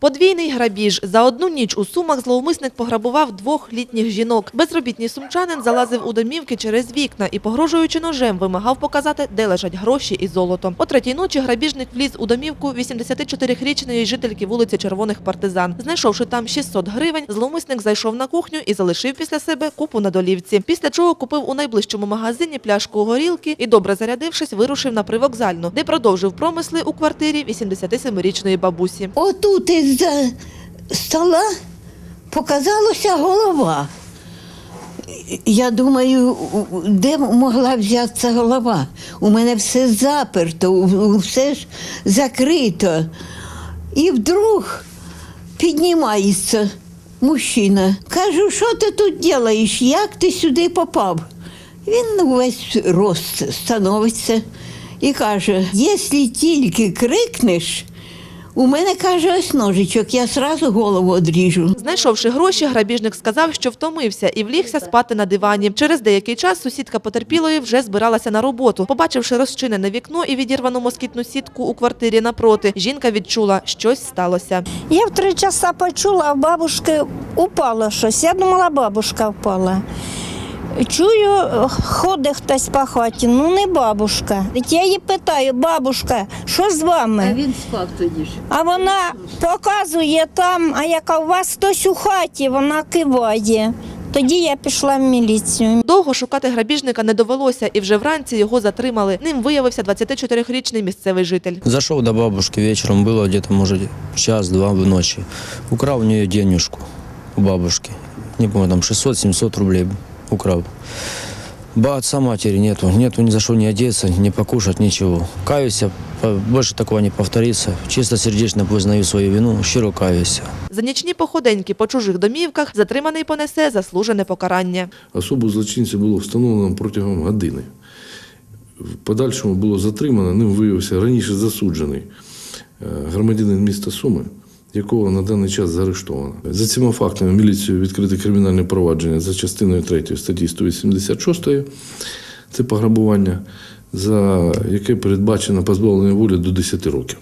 Подвійний грабіж. За одну ніч у Сумах зловмисник пограбував двох літніх жінок. Безробітний сумчанин залазив у домівки через вікна і, погрожуючи ножем, вимагав показати, де лежать гроші і золото. О третій ночі грабіжник вліз у домівку 84-річної жительки вулиці Червоних Партизан. Знайшовши там 600 гривень, зловмисник зайшов на кухню і залишив після себе купу на долівці. Після чого купив у найближчому магазині пляшку горілки і, добре зарядившись, вирушив на привокзальну, де продовжив промисли у квартирі 87-річної бабусі. Отут із-за стола показалася голова. Я думаю, де могла взятися голова? У мене все заперто, все ж закрито. І вдруг піднімається мужчина. Кажу, що ти тут робиш? Як ти сюди попав? Він увесь рост становиться і каже: якщо тільки крикнеш, у мене каже ось ножичок, я сразу голову одріжу. Знайшовши гроші, грабіжник сказав, що втомився і влігся спати на дивані. Через деякий час сусідка потерпілої вже збиралася на роботу. Побачивши розчинене вікно і відірвану москітну сітку у квартирі напроти, жінка відчула, щось сталося. Я в три часа почула, а в бабушки упало щось. Я думала, бабушка впала. Чую, ходить хтось по хаті, ну не бабушка. Я її питаю, бабушка, що з вами? А він спав тоді ж. А вона показує там, а яка у вас хтось у хаті, вона киває. Тоді я пішла в міліцію. Довго шукати грабіжника не довелося, і вже вранці його затримали. Ним виявився 24-річний місцевий житель. Зашел до бабушки вечером, было где-то, может, час-два в ночи. Украл у нее денежку у бабушки. Не помню, там 600-700 рублей украл. Ба, отца матери нету. Нету ни за что не одеться, не покушать, ничего. Каюсь, больше такого не повторится. Чисто сердечно признаю свою вину, щиро каюсь. За нічні походеньки по чужих домівках затриманий понесе заслужене покарання. Особу злочинця було встановлено протягом години. В подальшому було затримано, ним виявився раніше засуджений е, громадянин міста Суми, якого на даний час заарештовано. За цими фактами міліцією відкрите кримінальне провадження за частиною 3 статті 186, це пограбування, за яке передбачено позбавлення волі до 10 років.